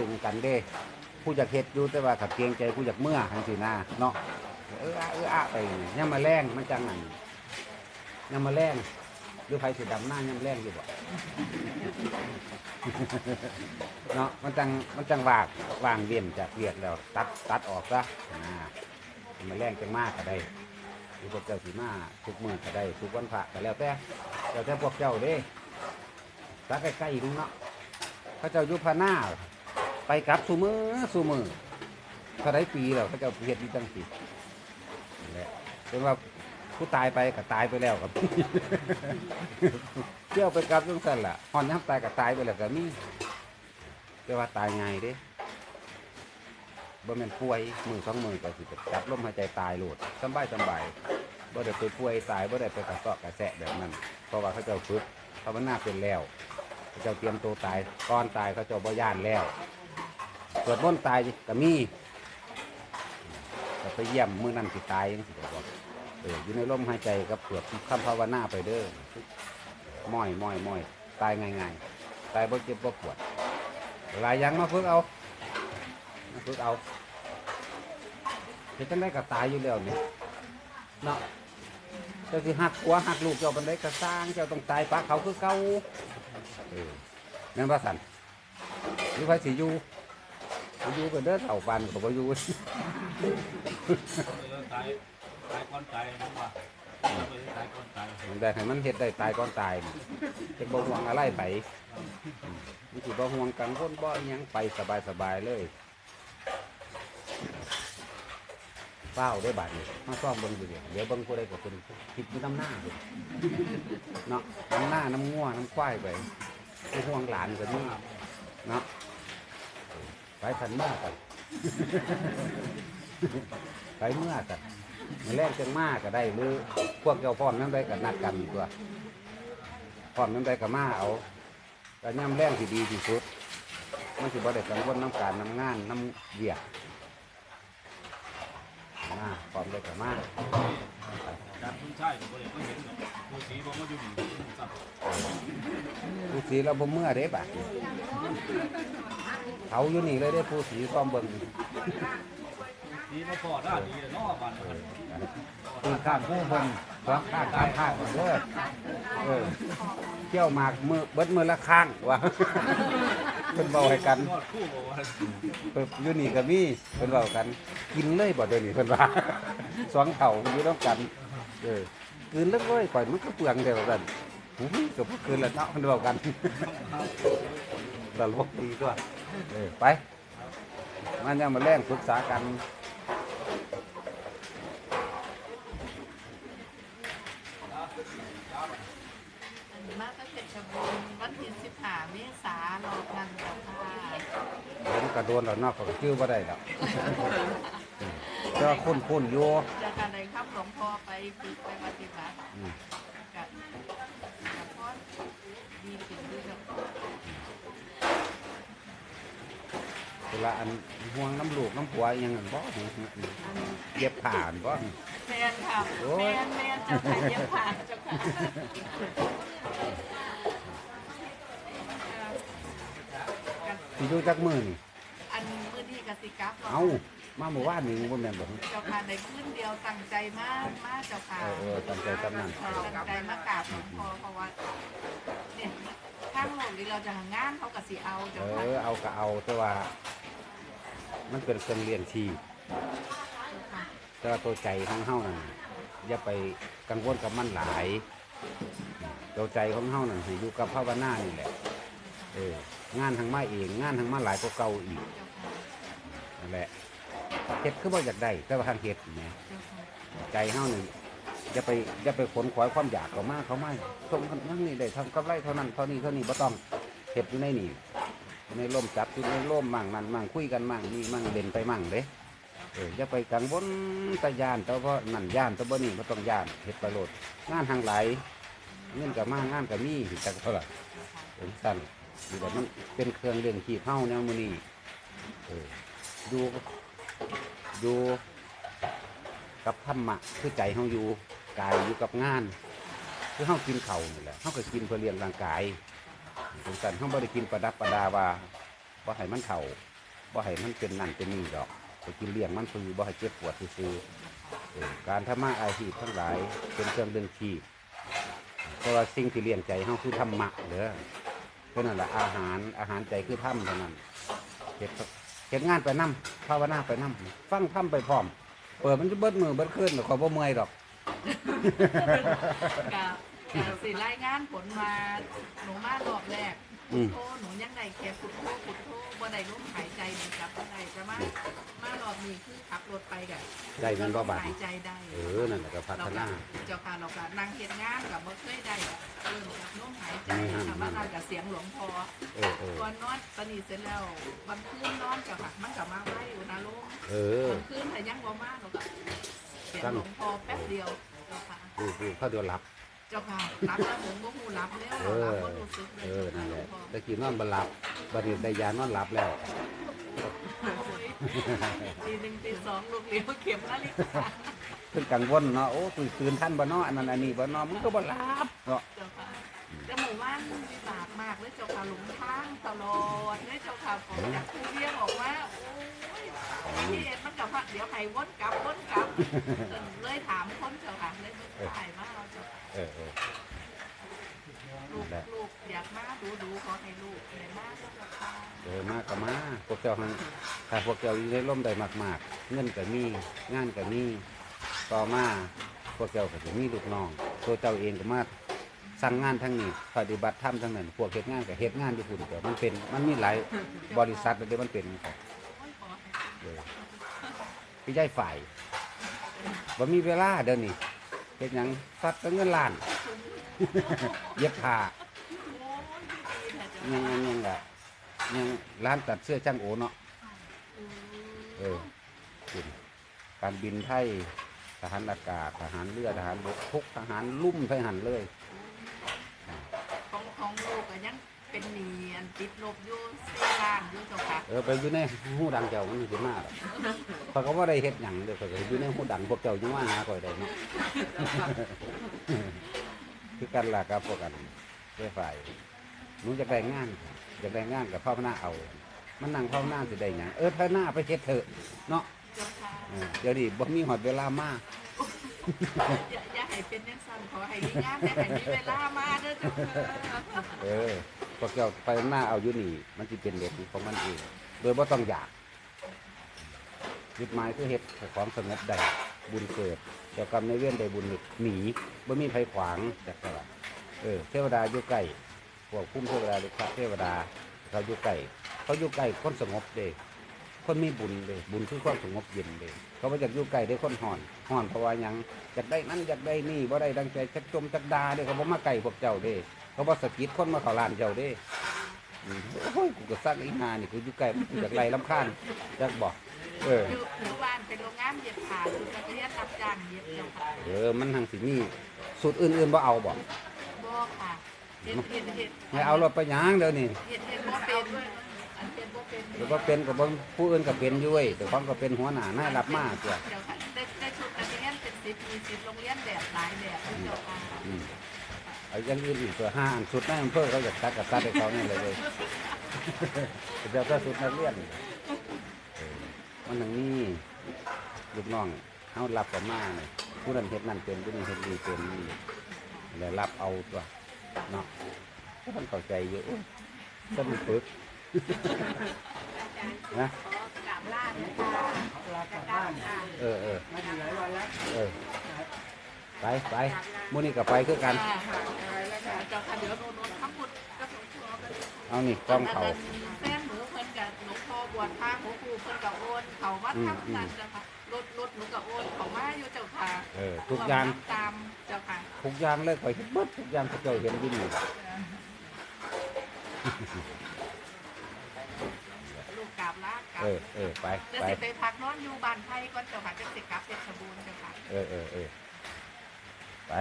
ดึงกันเด้ผู้อยากเฮ็ดอยู่แต่ว่าขัดเกรงใจผู้อยากเมื่อทังสินาเนาะเอออะเอออะไปย่ำมาแรงมันจังนั่นย่ำมาแรงหรือไผสิดำหน้าย่ำแรงอยู่บ่เนาะมันจังมันจังวากวางเวียนจากเวียดแล้วตัดตัดออกซะนะมาแรงจังมากก็ได้หรือพวกเจ้าสีมาทุกมื้อก็ได้ทุกวันพระก็แล้วแต่แล้วแต่พวกเจ้าเด้ตัดใกล้ๆนึงเนาะเขาเจ้ายู่พาหน้า ไปกลับสู่มือสู่มือเขาได้ปีแล้วเขาจะเฮ็ดดีจังสิแหละเป็นว่าผู้ตายไปก็ตายไปแล้วกับ เที่ยวไปกลับจังสั่นล่ะหอนย้ำตายก็ตายไปแล้วก็มีแต่ว่าตายไงายเด้บ่แม่นป่วยมือสองมือก็สิจับลมหายใจตายโลดสบายสบายบ่ได้ไปป่วยตายบ่ได้ไปกระเซาะกระแสะแบบนั้น เพราะว่าเขาเจ้าฝึกเขามันน่าเป็นแล้วเขาเจ้าเตรียมตัวตายก่อนตายเขาเจ้าบ่ย่านแล้ว สวดมนต์ตายก็มีก็ไปเยี่ยมมือนั่นสิตายยังสิบอกเอออยู่ในลมหายใจกับสวดคำภาวนาไปเด้อม้อยม้อยม้อยตายง่ายๆตายบ่เจ็บบ่ปวดหลายอย่างมาฝึกเอามาฝึกเอาเฮ็ดจังได้ก็ตายอยู่แล้วนี่เนาะเจ้าสิหักหัวหักลูกเจ้าบันไดก็สร้างเจ้าต้องตายปะเขาคือเก่าเออนั่นว่าสันหรือไฟสิอยู่ อยู่กันเด้อเต่าปันก็บ่อยู่ตายตายก่อนตายนะว่าตายก่อนตายมันได้ให้มันเฮ็ดได้ตายก่อนตายนี่จะบ่ห่วงอะไรไปอืมมันสิบ่ห่วงกังวลบ่อิหยังไปสบายๆเลยเฝ้าได้อบาดนี้มาซ่อมเบิ่งอยู่เดี๋ยวเดี๋ยวเบิ่งผู้ใดก็เป็นผิดอยู่น้ำหน้าเด้เนาะน้ำหน้าน้ำงัวน้ำควายไปบ่ห่วงหลานก็มีเนาะ ไปทันเมื่อกันไปเมื่อกันมาแรกจังมากก็ได้หรือพวกเจ้าพร้อมนั้นได้ก็นัดกันตัวพร้อมนั้นได้ก็มาเอาก็ย่ำแรงที่ดีที่สุดมันสิบ่ได้กังวลน้ำการน้ำงานน้ำเวียกมาพร้อมได้ก็มาจากคุณชายก็บ่ได้มาเห็นหรอกผู้สีบ่มาอยู่นี่สับผู้สีเราบ่เมื่อเด้บัดนี้ เขาอยู่นี่เลยได้ผู้สีพร้อมเบิ่งสีมาพอได้ดีเนาะบ้านมันคือข้างผู้เบิ่งสองข้างข้างข้างเด้อเออเที่ยวหมากมือเบิดมือละข้างว่าเพิ่นเบาให้กันยอดคู่บ่ว่าเพิ่นอยู่นี่ก็มีเพิ่นเว้ากัน กินเลยบ่เดี๋ยวนี้เพิ่นว่าสองเท่าอยู่ต้องกัน เออคืนเลิกเลยข่อยมันก็เปลืองเดียวกันหูยก็บ่คืนละเนาะเพิ่นเว้ากันตลกดีตัว เออไป มันยังมาแล่งปรึกษากันมาตั้งแต่ชบูรณ์วันที่สิบห้าเมษารอบนั้นเจ้าค่ะผมกระโดนแล้วเนาะก็ชื่อบ่ได้ดอกแต่ว่าคุ้นๆอยู่จะการใดครับหลวงพ่อไปฝึกไปปฏิบัติ อืม กับกับพ่อดีขึ้นด้วยเจ้าค่ะ เวลาอันห่วงน้ำลูกน้ำผัวอิหยังนั่นบ่เย็บผ่านบ่ แมนค่ะโอ้แมนแมนเจ้าค่ะเยี่ยมผ่านเจ้าค่ะสิอยู่จักมื้อนี่อันมือดีกสิกับเอ้ามาเมื่อวานนี่บ่แม่นบ่ เจ้าค่ะในคืนเดียวตั้งใจมากมากเจ้าค่ะเออเออตั้งใจตามนั้น ตั้งใจมากราบหลวงพ่อเพราะว่าเนี่ยข้างโลกนี้เราจะหางานเขากับสิเอาเอเจ้าค่ะอเอาก็เอาแต่ว่า มันเป็นเครื่องเลี้ยงชีพแต่ว่าตัวใจของเฮานั่นอย่าไปกังวลกับมันหลาย ตัวใจของเฮานั่นให้อยู่กับภาวนานี่แหละ เอองานทางมาเองงานทางมาหลายกว่าเก่าอีกนั่นแหละเฮ็ดคือบ่อยากได้ แต่ว่าทางเฮ็ดแหมใจเฮานี่อย่าไปอย่าไปขนขวายความอยากเขามาเขาไมาตรงนั้นนี่ได้ทำกำไรเท่านั้นเท่านี้เท่านี้บ่ต้องเฮ็ดอยู่ในนี่ ในร่มจับอยู่ในร่มมั่งนั่นมั่งคุยกันมั่งนี่มั่งเล่นไปมั่งเด้เอออย่าไปกังวลตะยานแต่ว่านั่นยานแต่บ่นี่บ่ต้องยานเฮ็ดไปโลดงานทางไหลเงินกับมางานกับมีจักเท่าไหร่เป็นสั้นนี่แบบมันเป็นเครื่องเลี้ยงชีพเฮาแนวมือนี้เออดูดูกับธรรมะคือใจเฮาอยู่กายอยู่กับงาน คือเฮากินเข้านี่แหละเฮาก็กินเพื่อเลี้ยงร่างกาย เป็นสั้นเฮาบ่ได้กินประดับประดาว่าบ่ให้มันเฒ่าบ่ให้มันเป็นนั่นเป็นนี่ดอกไปกินเลี้ยงมันคือบ่ให้เจ็บปวดซื่อการทำมาอาชีพทั้งหลายเป็นเครื่องเรื่องชีพเพราะว่าสิ่งที่เลี้ยงใจเฮาคือธรรมะเด้อเพราะนั่นแหละอาหารอาหารใจคือธรรมเท่านั้นเฮ็ดเฮ็ดงานไปนํภาวนาไปนํฟังธรรมไปพร้อม เปิดมันจะเบิดมือเบิดขึ้นขอบ่เมื่อยดอก สิรายงานผลมาหนูมารอบแรกอืม โทหนูยังได้แค่พุทโธพุทโธบ่ได้ลมหายใจนี่ครับบ่ได้จะมามารอบนี้คือขับรถไปกับได้มันบ่บาดหายใจได้เออนั่นแหละก็พัฒนาเจ้าค่ะเราก็นั่งเฮ็ดงานกับบ่เคยได้เริ่มจากลมหายใจอืมสามารถกับเสียงหลวงพ่อ เออเออก่อนนอนตอนนี้เสร็จแล้ววันคืนนอนเจ้าค่ะมันก็มาไว้อุณาโลมเออวันคืนถ้ายังบ่มาเราก็เสียงหลวงพ่อแป๊บเดียวเจ้าค่ะดูดูเขาเดียวหลับ เจ้าค่ะรับแล้วผมก็หูรับแล้วเอเราอรับก็รู้สึกเลยเออนั่นแหละเจ้าค่ะตะกี้นอนบหลับบัดนี้ได้ยานอนหลับแล้ว ตีหนึ่งตีสองลูกเลี้ยวเข็มนาฬิกาเพิ่นกังวลเนาะ โอ้ตื่นตื่นท่านบ่เนาะอันนั้นอันนี้บ่เนาะมันก็บ่หลับเนาะ เจ้าค่ะแต่หมู่บ้านมีบาปมากเลยเจ้าค่ะหลงทางตลอดเลยเจ้าค่ะผมจากผู้เลี้ยงออกมาโอ้ยพี่เอ็ดมัน กับว่าเดี๋ยวให้วนกลับวนกลับเลยถามคนเจ้าค่ะเลยไม่ถ่ายมาเราเจ้าค่ะเออเออลูกลูกอยากมาดูดูขอให้ลูกเลยมากเจ้าค่ะเออมาก็มาพวกเจ้าหันถ้าพวกเจ้าอยู่ในร่มได้มากๆ เงินก็มีงานก็มีต่อมาพวกเจ้าก็จะมีลูกน้องตัวเจ้าเองก็มาสั่งงานทั้งนี้ปฏิบัติธรรมทั้งนั้นพวกเฮ็ดงานก็เฮ็ดงานอยู่พุ่นก็มันเป็นมันมีหลายบริษัทเดี๋ยวมันเป็นครับโอ้ยขอให้เออ พี่ใหญ่ฝ่ายบ่มีเวลาเดี๋ยวนี้เฮ็ดหยังซัดแต่เงินล้าน เย็บผ้าโอ้ยดีแท้เจ้ายังยังยังอะยังร้านตัดเสื้อช่างโอเนาะเออคุณการบินไทยทหารอากาศทหารเรือทหารบกทุกทหารลุ่มทหันเลย ของของลูกก็ยังเป็นหนี้อัน ติดลบอยู่สี่ล้านอยู่เจ้าค่ะ เออไปอยู่ในหูดังเจ้ามันสิมาหรอกเขาก็ว่าได้เฮ็ดหยังเด้อเขาก็อยู่ในหูดังพวกเจ้ายังว่าหาก่อยได้เนาะ คือกันล่ะครับพวกกันเจ้ฝ่ายหนูจะได้งานจะได้งานกับพ่อพนาเอา มันนั่งพ่อพนาสิได้หยังเออถ้าหน้าไปเฮ็ดเถอะเนาะเจ้าค่ะเออเดี๋ยวนี้บ่มีหอดเวลามาอย่าอย่าให้เป็นยังสั่นขอให้มีงานแต่ให้มีเวลามาเด้อเจ้าค่ะ เออ พวกเจ้าไปหน้าเอาอยู่นี่ มันจะเป็นเด็กของมันเอง โดยว่าต้องอยากยึดหมายคือเฮ็ดให้ของสงบได้บุญเกิดเจ้ากรรมในายเวรได้บุญหนีบ่มีไผขวางจากตลาดเออเทวดาอยู่ใกล้พวกคุ้มเทวดาหรือพระเทวดา เขาอยู่ใกล้เขาอยู่ใกล้คนสงบเด้ คนมีบุญเด้บุญคือความสงบเย็นเด้เขาบ่อยากอยู่ใกล้ได้คนห่อนห่อนเพราะว่าหยังอยากได้นั้นอยากได้นี่บ่ได้ดังใจจักจมจักดาเด้เขาบ่มาใกล้พวกเจ้าเด้เขาบ่สะกิดคนมาเข้าร้านเจ้าเด้อืมโอ้ยกูก็ซักอีหานี่กูอยู่ใกล้กูอยากไล่ลำคาญจักบอกเอออยู่อยู่บ้านเป็นโรงงานเย็บผ้าสุดนักเรียนรับจ้างเย็บเจ้าค่ะเออมันทางสิมีสูตรอื่นๆบ่เอาบ่บ่ค่ะเฮ็ดเฮ็ดเฮ็ดให้เอารถไปหยังเดี๋ยวนี้เฮ็ดเฮ็ดบ่เป็น อันเฮ็ดบ่เป็นหรือว่าเป็นกับผู้อื่นก็เป็นอยู่เว้ยแต่ของก็เป็นหัวหน้าน่ารับมากตัวเจ้าค่ะได้ได้ชุดนักเรียนเป็นสิบมีสิบโรงเรียนแบบหลายแบบเจ้าค่ะอืมเอาอย่างอื่นอีกตัวห้าอันสุดในอำเภอเขาอยากตัดกับตัดให้เขาเนี่ยเลยเลยเจ้าก็สุดนักเรียนเออมันทางนี้ลูกน้องเฮารับกันมาเนี่ยผู้นั้นเฮ็ดนั่นเป็นผู้นี้เฮ็ดนี่เป็นนี่แล้วรับเอาตัวเนาะก็ต้องเข้าใจอยู่อุ๊ยก็มีปึก นะขอกราบลานะคะกราบค่ะเออเออเออไปไปมื้อนี้ก็ไปคือกันค่ะค่ะเจ้าค่ะเดี๋ยวโดนโดนทำบุญกับหลวงพ่อกันเอานี่กล้องเขาแฟนหนูเพิ่นกับหลวงพ่อบวชพระหัวครูเพิ่นกับโอนเขามาทำนั่นเจ้าค่ะรถรถหนูกับโอนเขามาอยู่เจ้าค่ะเออทุกอย่างตามเจ้าค่ะทุกอย่างเลยข่อยเฮ็ดเบิดทุกอย่างที่เจ้าเห็นอยู่นี่ลูกกราบลากับ เออเออไปจะไป สิไปพักนอนอยู่บ้านไทยก่อนเจ้าค่ะจะสิกลับเพชรบูรณ์เจ้าค่ะ เออเออเออไป